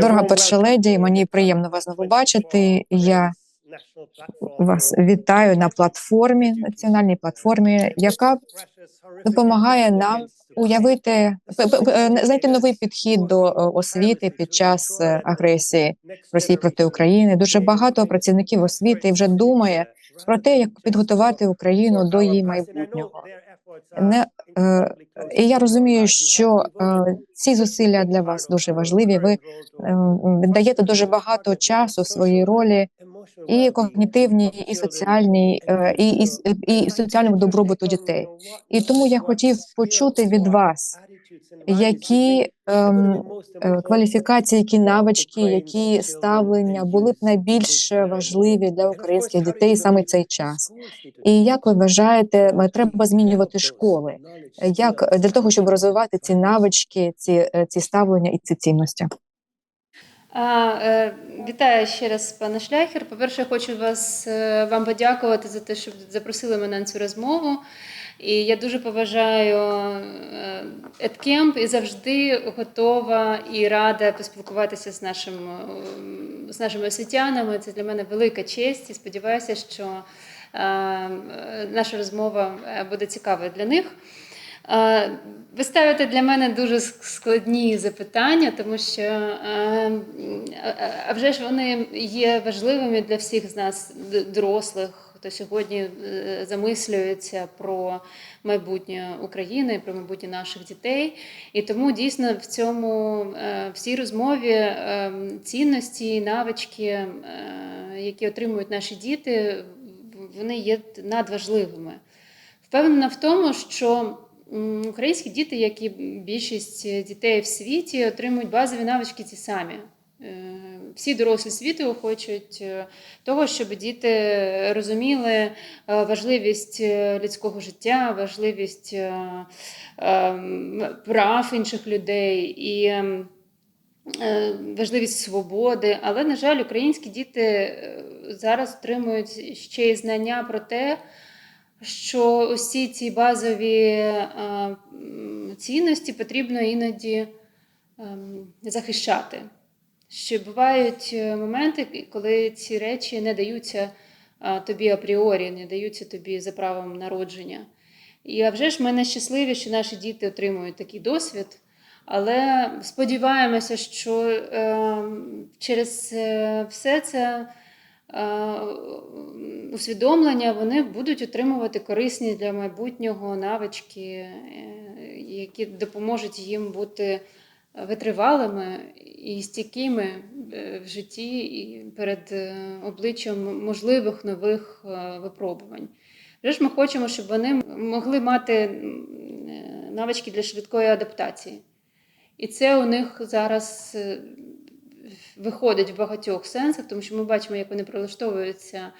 Дорога перша леді, мені приємно вас знову бачити. Я вас вітаю на платформі, національній платформі, яка допомагає нам уявити знайти новий підхід до е, освіти під час е, агресії Росії проти України. Дуже багато працівників освіти вже думає про те, як підготувати Україну до її майбутнього. Не е, і я розумію, що е, ці зусилля для вас дуже важливі. Ви е, віддаєте дуже багато часу своїй ролі і когнітивній, і соціальній, е, і, і, і соціальному добробуту дітей. І тому я хотів почути від вас, які ем, е, кваліфікації, які навички, які ставлення були б найбільш важливі для українських дітей саме цей час. І як ви вважаєте, треба змінювати школи? Як для того, щоб розвивати ці навички, ці, е, ці ставлення і ці цінності? Е, вітаю ще раз, пане Шляхер. По-перше, хочу вас е, вам подякувати за те, що запросили мене на цю розмову. І я дуже поважаю е, EdCamp і завжди готова і рада поспілкуватися з нашим е, з нашими освітянами. Це для мене велика честь. І сподіваюся, що наша розмова буде цікавою для них. Е, Ви ставите для мене дуже складні запитання, тому що е, а вже ж вони є важливими для всіх з нас, дорослих, хто сьогодні е, замислюється про майбутнє України, про майбутнє наших дітей. І тому дійсно в цьому в цій розмові цінності, навички, які отримують наші діти, вони є надважливими. Впевнена в тому, що українські діти, як і більшість дітей в світі, отримують базові навички ті самі. Е, Всі дорослі світу хочуть е, того, щоб діти розуміли е, важливість е, людського життя, важливість е, прав інших людей і е, важливість свободи. Але, на жаль, українські діти е, зараз отримують ще й знання про те, що усі ці базові е, цінності потрібно іноді ем, захищати. Що бувають е, моменти, коли ці речі не даються е, тобі апріорі, не даються тобі за правом народження. І а вже ж ми не щасливі, що наші діти отримують такий досвід. Але сподіваємося, що е, через все це усвідомлення вони будуть отримувати корисні для майбутнього навички, е, які допоможуть їм бути витривалими і стійкими е, в житті і перед е, обличчям можливих нових е, випробувань. Вже ж ми хочемо, щоб вони могли мати е, навички для швидкої адаптації. І це у них зараз е, виходить в багатьох сенсах, тому що ми бачимо, як вони прилаштовуються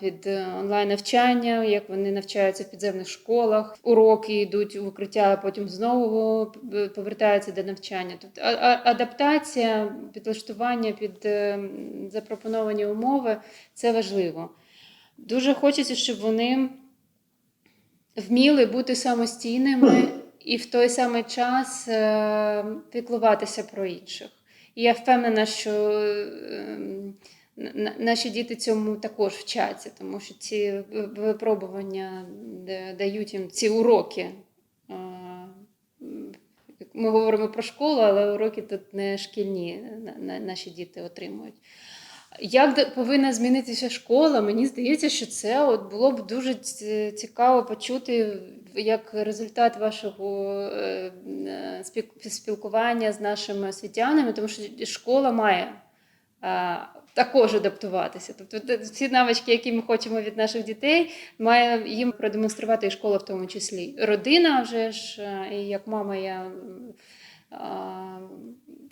під е, онлайн-навчання, як вони навчаються в підземних школах, уроки йдуть у укриття, а потім знову повертаються до навчання. Тобто адаптація, підлаштування під е, запропоновані умови це важливо. Дуже хочеться, щоб вони вміли бути самостійними і в той самий час е, піклуватися про інших. І я впевнена, що е, наші діти цьому також вчаться, тому що ці випробування дають їм ці уроки. Е, Ми говоримо про школу, але уроки тут не шкільні на- на- наші діти отримують. Як повинна змінитися школа? Мені здається, що це от було б дуже цікаво почути як результат вашого е, е, спіл- спілкування з нашими освітянами, тому що школа має також адаптуватися. Тобто всі навички, які ми хочемо від наших дітей, має їм продемонструвати і школа в тому числі. Родина вже ж, е, і як мама, я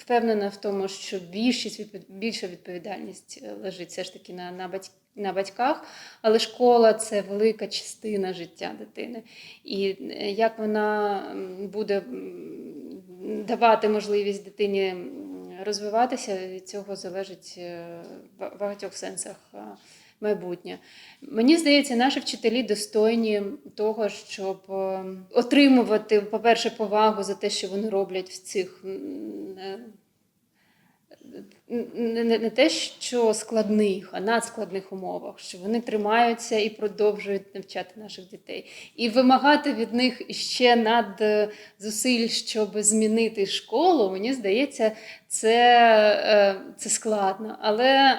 впевнена в тому, що більшість більша відповідальність е, лежить все ж таки на, на, батьк, на батьках, але школа це велика частина життя дитини. І е, як вона буде давати можливість дитині розвиватися, від цього залежить е, в багатьох сенсах майбутнє. Мені здається, наші вчителі достойні того, щоб е, отримувати, по-перше, повагу за те, що вони роблять в цих е, не, те, що складних, а надскладних умовах, що вони тримаються і продовжують навчати наших дітей, і вимагати від них ще над зусиль, щоб змінити школу, мені здається, це, е, це складно. Але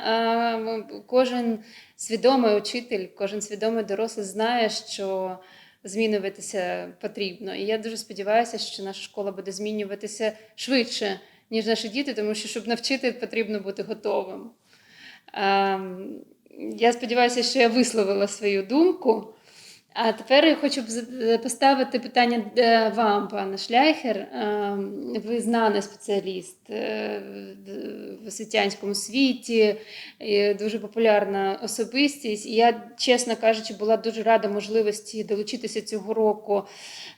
кожен свідомий учитель, кожен свідомий дорослий знає, що змінюватися потрібно. І я дуже сподіваюся, що наша школа буде змінюватися швидше, ніж наші діти, тому що щоб навчити, потрібно бути готовим. Ем, Я сподіваюся, що я висловила свою думку. А тепер я хочу з- поставити питання е, вам, пане Шляхер. Ем, Ви знаний спеціаліст е, в- освітянському світі, дуже популярна особистість. Я, чесно кажучи, була дуже рада можливості долучитися цього року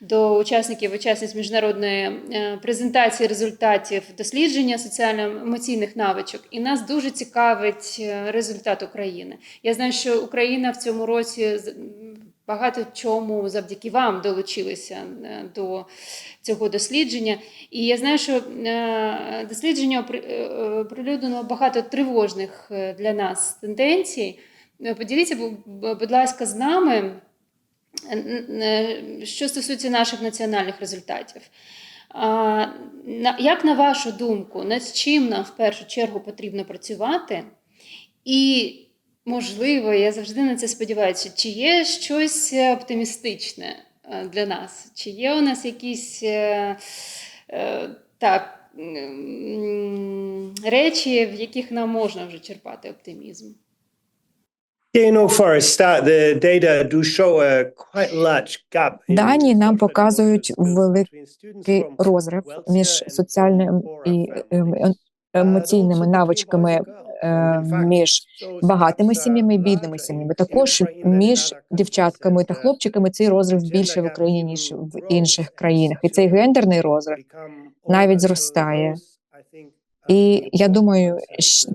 до учасників учасниць міжнародної е, презентації результатів дослідження соціально-емоційних навичок. І нас дуже цікавить е, результат України. Я знаю, що Україна в цьому році багато чому завдяки вам долучилися е, до цього дослідження. І я знаю, що е, дослідження е, оприлюднено багато тривожних для нас тенденцій. Поділіться, бу- будь ласка, з нами, що стосується наших національних результатів. Як на вашу думку, над чим нам в першу чергу потрібно працювати? І, можливо, я завжди на це сподіваюся, чи є щось е, оптимістичне е, для нас? Чи є у нас якісь е, так, речі, в яких нам можна вже черпати оптимізм? Дані нам показують великий розрив між соціальним і ем, ем, Uh, емоційними навичками е, між багатими сім'ями і бідними сім'ями. Також між дівчатками та хлопчиками цей розрив більше в Україні ніж в інших країнах. І цей гендерний розрив навіть зростає. І я думаю,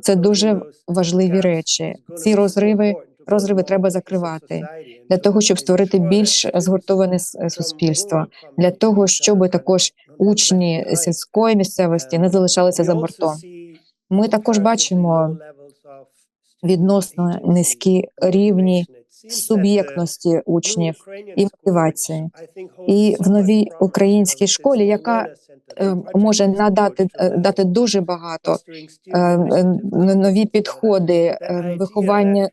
це дуже важливі речі. Ці розриви розриви треба закривати для того, щоб створити більш згуртоване суспільство, для того, щоб також учні сільської місцевості не залишалися за бортом. Ми також бачимо відносно низькі рівні суб'єктності учнів і мотивації. І в новій українській школі, яка е, може надати е, дати дуже багато е, е, нові підходи, е, виховання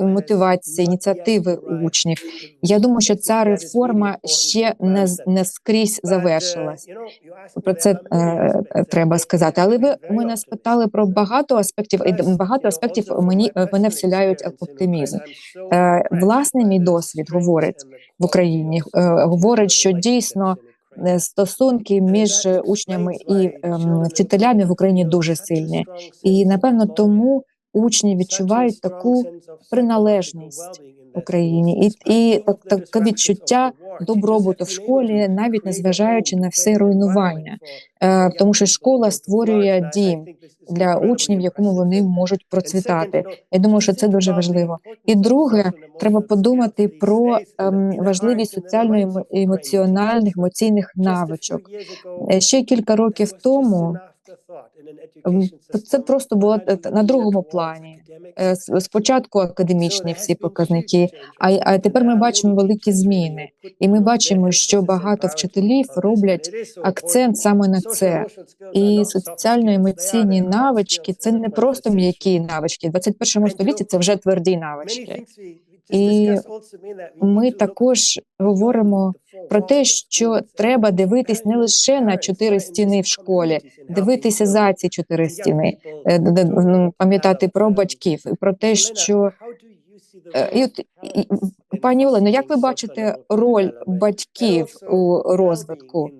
мотивації, ініціативи учнів. Я думаю, що ця реформа ще не, не скрізь uh, завершилась. Про це е, е, треба сказати. Але ви мене спитали про багато аспектів, і багато аспектів мені е, мене вселяють оптимізм. Е, Власний мій досвід говорить в Україні, е, говорить, що дійсно е, стосунки між учнями і ем, вчителями в Україні дуже сильні. І напевно тому учні відчувають таку приналежність Україні, і, і так, таке відчуття добробуту в школі, навіть незважаючи на все руйнування, Е, тому що школа створює дім для учнів, в якому вони можуть процвітати. Я думаю, що це дуже важливо. І друге, треба подумати про ем, важливість hearts and in the соціальної minds of і емоціональних, Ukrainian teachers. емоційних навичок. Е, Ще кілька років тому ем, це просто було е, на другому плані. Е. Спочатку академічні всі показники, а, а тепер ми бачимо великі зміни. І ми бачимо, що багато вчителів роблять акцент саме на це. І соціально-емоційні навички це не просто 21st м'які навички. В 21 And, you столітті це вже тверді навички. І ми також говоримо про те, що треба дивитись не лише на чотири стіни в школі, дивитися за ці чотири стіни, е, ну, пам'ятати про um, батьків і про те, що Е, І от і- пані Олено, як ви бачите роль батьків у розвитку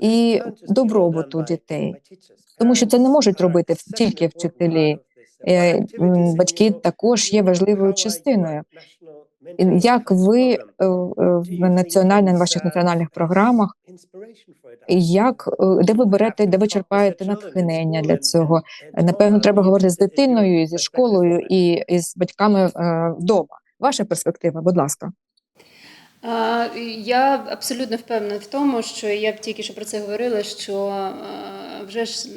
і добробуту дітей? Тому що це не можуть робити тільки вчителі. Е, Батьки також є важливою частиною. Як ви е, е, на think національних can ваших національних програмах Як е, де ви берете, де ви черпаєте натхнення для цього? Напевно, треба говорити з дитиною, зі школою і, і з батьками вдома. Ваша перспектива, будь ласка. Я абсолютно впевнена в тому, що я б тільки що про це говорила, що вже ж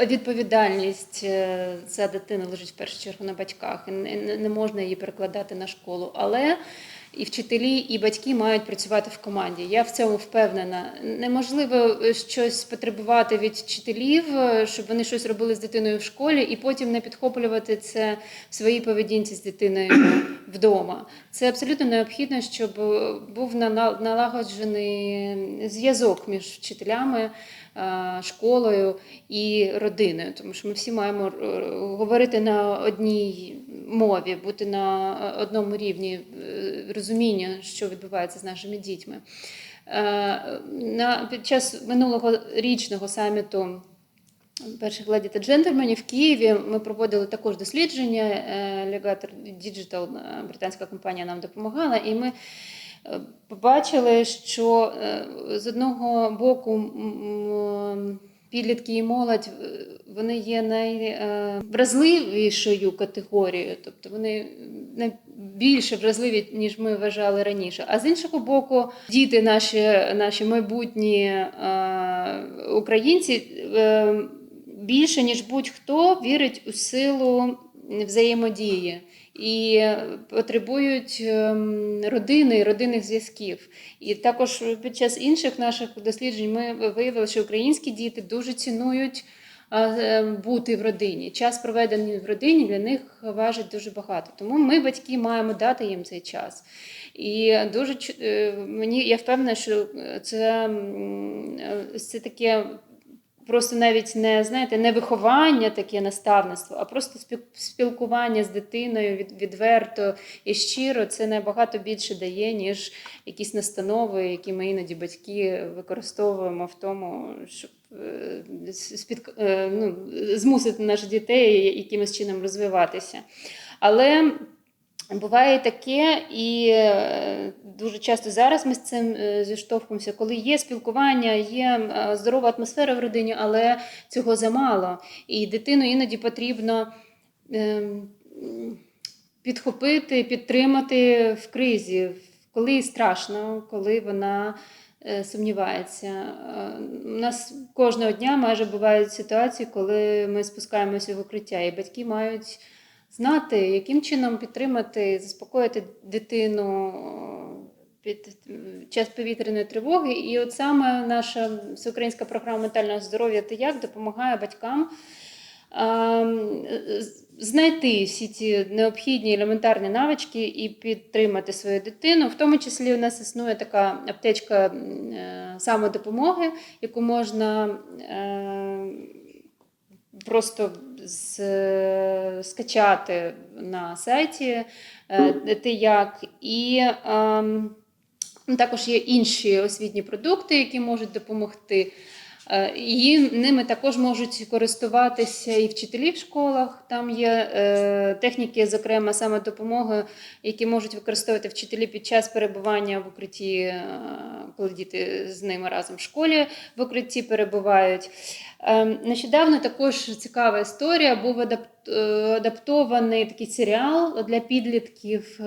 відповідальність е, за дитину лежить в першу чергу на батьках, і не можна її перекладати на школу. Але і вчителі, і батьки мають працювати в команді. Я в цьому впевнена. Неможливо е, щось потребувати від вчителів, е, щоб вони щось робили з дитиною в школі, і потім не підхоплювати це в своїй поведінці з дитиною вдома. Це абсолютно необхідно, щоб е, був налагоджений зв'язок між вчителями, е, школою і родиною, тому що ми всі маємо е, говорити на одній мові, бути на е, одному рівні е, розуміння, що відбувається з нашими дітьми. Е, На під час минулого річного саміту перших леді та джентльменів в Києві ми проводили також дослідження. е, Digital, е, британська компанія нам допомагала, і ми е, побачили, що е, з одного боку підлітки і молодь е, вони є найвразливішою категорією, тобто вони найбільше вразливі, ніж ми вважали раніше. А з іншого боку, діти, наші, наші майбутні е, українці. е, більше ніж будь-хто вірить у силу взаємодії і потребують ем, родини родинних зв'язків. І також під час інших наших досліджень ми виявили, що українські діти дуже цінують е, бути в родині. Час проведений в родині для них важить дуже багато. Тому ми, батьки, маємо дати їм цей час. І дуже е, мені я впевнена, що це, е, це таке просто навіть не знаєте, не виховання, таке наставництво, а просто спіл- спілкування з дитиною від, відверто і щиро. Це набагато більше дає, ніж якісь настанови, які ми іноді батьки використовуємо в тому, щоб е, спід, е, ну, змусити наших дітей якимось чином розвиватися. Але Буває таке, і е, дуже часто зараз ми з цим е, зіштовхуємося, коли є спілкування, є е, здорова атмосфера в родині, але цього замало. І дитину іноді потрібно ем, підхопити, підтримати в кризі, коли страшно, коли вона сумнівається. У нас кожного дня майже бувають ситуації, коли ми спускаємося в укриття, і батьки мають знати, яким чином підтримати, заспокоїти дитину під час повітряної тривоги. І от саме наша всеукраїнська програма ментального здоров'я «Ти як» допомагає батькам ем, знайти всі ці необхідні елементарні навички і підтримати свою дитину. В тому числі у нас існує така аптечка е, самодопомоги, яку можна е, просто з, скачати на сайті е, ти як. І ем, також є інші освітні продукти, які можуть допомогти. Е, І ними також можуть користуватися і вчителі в школах. Там є е, техніки, зокрема саме допомоги, які можуть використовувати вчителі під час перебування в укритті, е, коли діти з ними разом в школі в укритті перебувають. Нещодавно також цікава історія. Був адап- адаптований такий серіал для підлітків.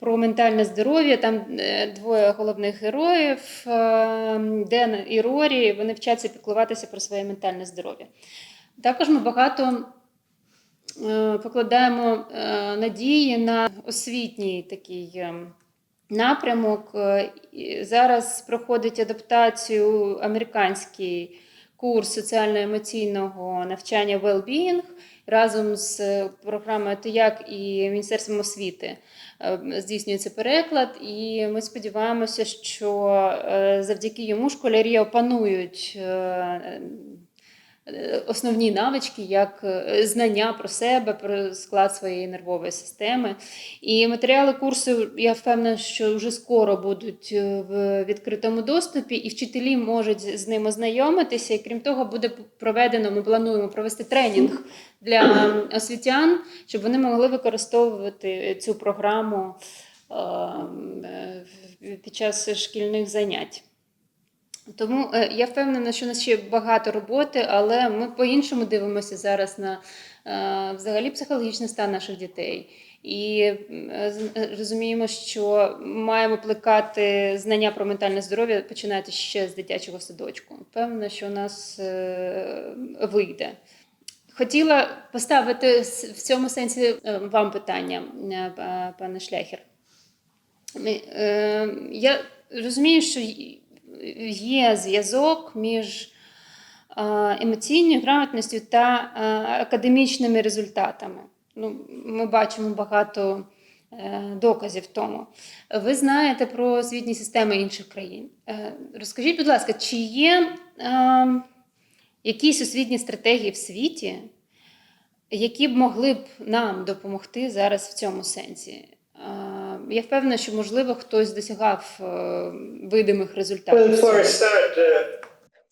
Про ментальне здоров'я, там е, двоє головних героїв, е, Ден і Рорі, вони вчаться піклуватися про своє ментальне здоров'я. Також ми багато е, покладаємо надії на освітній такий напрямок. Зараз проходить адаптацію американський курс соціально-емоційного навчання well-being разом з програмою «Ти-як» і Міністерством освіти здійснюється переклад, і ми сподіваємося, що е, завдяки йому школярі опанують е, основні навички, як е, знання про себе, про склад своєї нервової системи. І матеріали курсу, я впевнена, що вже скоро будуть е, в відкритому доступі, і вчителі можуть з ним ознайомитися. І крім того, буде проведено, ми плануємо провести тренінг для освітян, щоб вони могли використовувати цю програму е, е, під час шкільних занять. Тому е, я впевнена, що у нас ще багато роботи, але ми по-іншому дивимося зараз на е, взагалі психологічний стан наших дітей. І е, розуміємо, що маємо плекати знання про ментальне здоров'я, починати ще з дитячого садочку. Впевнена, що у нас вийде. Хотіла поставити в цьому сенсі вам питання, пане Шляхер. Я розумію, що є зв'язок між е, емоційною грамотністю та е, академічними результатами. Ну, ми бачимо багато е, доказів тому. Ви знаєте про освітні системи інших країн. Розкажіть, будь ласка, чи є якісь освітні стратегії в світі, які б могли б нам допомогти зараз в цьому сенсі? Я впевнена, що можливо хтось досягав е, видимих результатів. Well, в for a start, uh,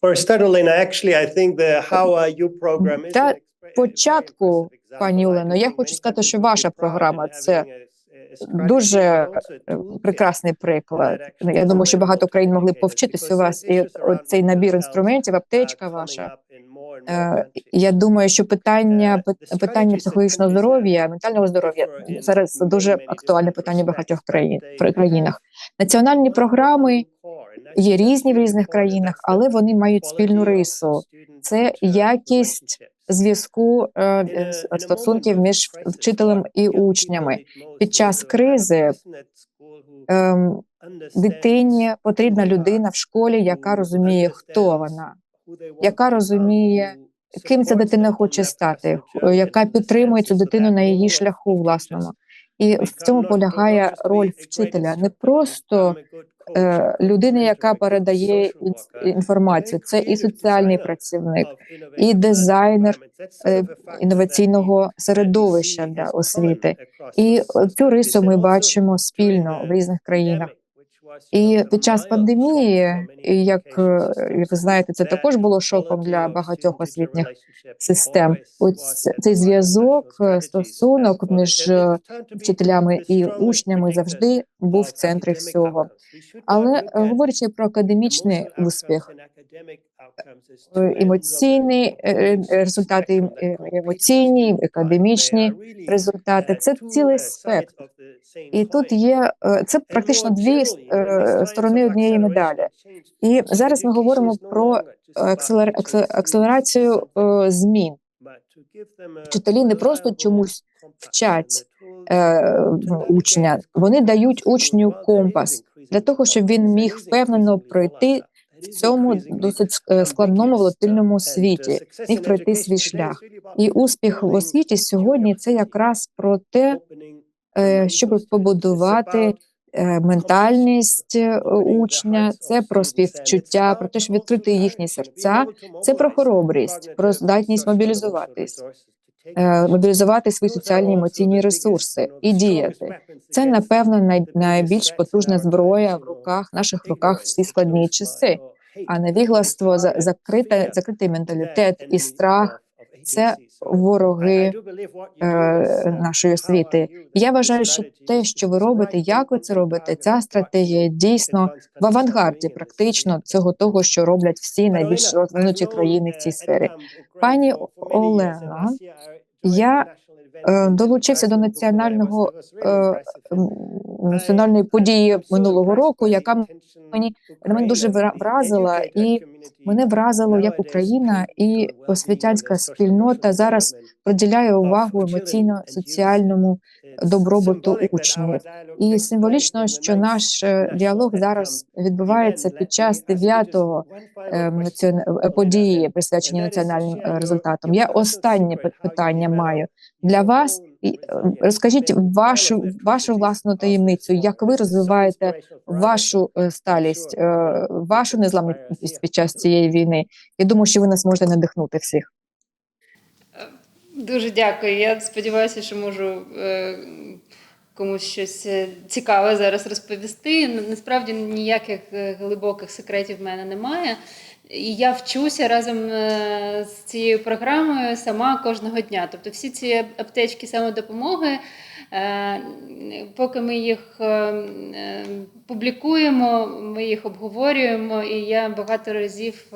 for a start, Olena, actually, I think the How Are You program is Та початку, пані Олено, я хочу сказати, що ваша програма це дуже е, прекрасний приклад. Я думаю, що багато країн могли б повчитися у вас. І цей набір інструментів, аптечка ваша. Е, Я думаю, що питання пи- питання психологічного здоров'я, ментального здоров'я зараз дуже актуальне питання в багатьох країн країнах. Національні програми є різні в різних країнах, але вони мають спільну рису. Це якість зв'язку е, е, стосунків між вчителем і учнями. Під час кризи Ем, Дитині потрібна людина в школі, яка розуміє, хто вона, яка розуміє, ким ця дитина хоче стати, яка підтримує цю дитину на її шляху власному. І в цьому полягає роль вчителя не просто е, людини, яка передає інформацію. Це і соціальний працівник, і дизайнер е, інноваційного середовища для освіти. І цю рису ми бачимо спільно в різних країнах. І під час пандемії, як, е, ви знаєте, це також було шоком для багатьох освітніх систем. Ось цей зв'язок, е, стосунок між е, вчителями і учнями завжди був в центрі всього. Але е, говорячи про академічний успіх, е, емоційні е, е, результати, ем- е, емоційні, академічні результати це цілий спектр. І тут є е, це практично дві е, сторони однієї медалі. І зараз ми говоримо про акселер- аксе- акселерацію е, змін. Вчителі не просто чомусь вчать е, учня, вони дають учню компас для того, щоб він міг впевнено пройти в цьому досить е, складному волатильному світі, міг пройти свій шлях. І успіх в освіті сьогодні це якраз про те, е, щоб побудувати е, ментальність учня, це про співчуття, про те, щоб відкрити їхні серця, це про хоробрість, про здатність мобілізуватись, мобілізувати свої соціальні емоційні ресурси і діяти. Це напевно найбільш потужна зброя в руках наших руках в ці складні часи. А невігластво, за- закрита, закритий менталітет і страх це вороги е, нашої освіти. Я вважаю, що те, що ви робите, як ви це робите, ця стратегія дійсно в авангарді, практично цього того, що роблять всі найбільш розвинуті країни в цій сфері. Пані Олено, я е, долучився до національного е, національної події минулого року, яка мені мене дуже вразила, і мене вразило, як Україна і освітянська спільнота зараз приділяє увагу емоційно-соціальному добробуту учнів. І символічно, що наш е, діалог зараз відбувається під час дев'ятого події, присвячені національним результатам. Я останнє питання маю для вас. Розкажіть вашу вашу власну таємницю, як ви розвиваєте вашу сталість, вашу незламність під час цієї війни. Я думаю, що ви нас можете надихнути всіх. Дуже дякую. Я сподіваюся, що можу е, комусь щось е, цікаве зараз розповісти. Насправді ніяких е, глибоких секретів в мене немає. І я вчуся разом з цією програмою сама кожного дня. Тобто всі ці аптечки самодопомоги Поки ми їх публікуємо, ми їх обговорюємо, і я багато разів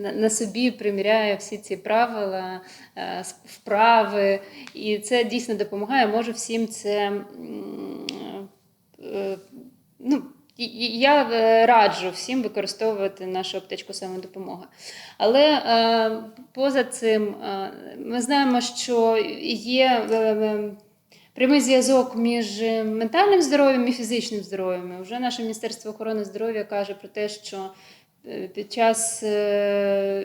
на собі приміряю всі ці правила, е, вправи, і це дійсно допомагає. Можу всім це е, ну, я е, раджу всім використовувати нашу аптечку самодопомоги. Але поза цим ми знаємо, що є прямий зв'язок між ментальним здоров'ям і фізичним здоров'ям. Вже наше Міністерство охорони здоров'я каже про те, що під час е,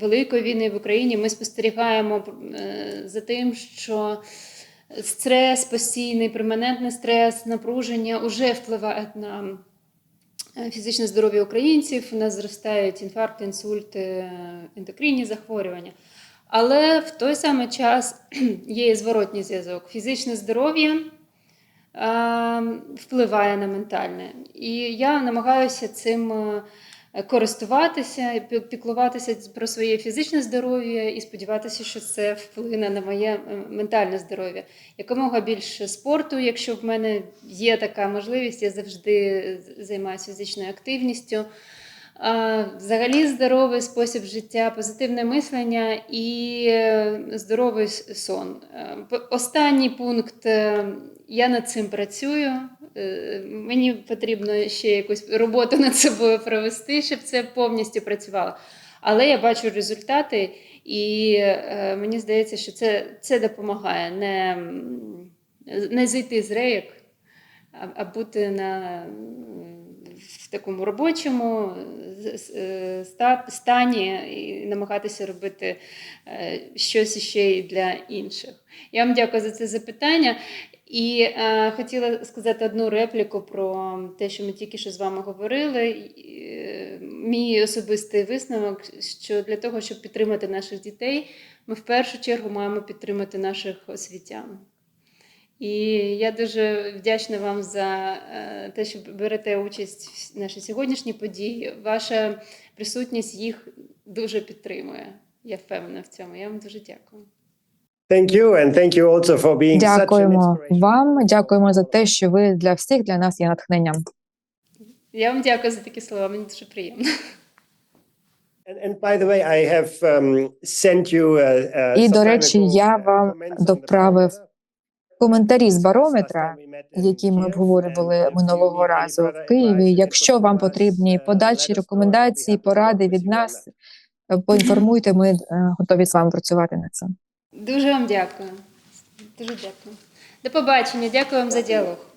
Великої війни в Україні ми спостерігаємо е, за тим, що стрес, постійний, перманентний стрес, напруження вже впливають на е, фізичне здоров'я українців. У нас зростають інфаркти, інсульти, е, ендокринні захворювання. Але в той самий час є і зворотній зв'язок. Фізичне здоров'я е, впливає на ментальне. І я намагаюся цим е, користуватися, піклуватися про своє фізичне здоров'я і сподіватися, що це вплине на моє е, ментальне здоров'я. Якомога більше спорту, якщо в мене є така можливість, я завжди займаюся фізичною активністю. Взагалі здоровий спосіб життя, позитивне мислення і е, здоровий сон. Е, Останній пункт е, я над цим працюю. Е, Мені потрібно ще якусь роботу над собою провести, щоб це повністю працювало. Але я бачу результати, і е, мені здається, що це, це допомагає не, не зайти з рейок, а, а бути на, такому робочому е, ста- стані і намагатися робити е, щось ще й для інших. Я вам дякую за це запитання. І е, хотіла сказати одну репліку про те, що ми тільки що з вами говорили. Е, Мій особистий висновок, що для того, щоб підтримати наших дітей, ми в першу чергу маємо підтримати наших освітян. І я дуже вдячна вам за е, те, що берете участь в нашій сьогоднішній події. Ваша присутність їх дуже підтримує. Я впевнена в цьому. Я вам дуже дякую. Thank you, and thank you also for being such an Дякуємо inspiration. вам. Дякуємо за те, що ви для всіх для нас є натхненням. Я вам дякую за такі слова. Мені дуже приємно. And, and by the way, I have um, sent you. Uh, uh, І, до речі, я uh, вам доправив. Коментарі з барометра, які ми обговорювали you минулого разу в Києві. Якщо вам потрібні подальші рекомендації, поради від нас, е, поінформуйте. Ми е, готові з вами працювати над цим. Дуже вам дякую. Дуже дякую. До побачення. Дякую вам за діалог.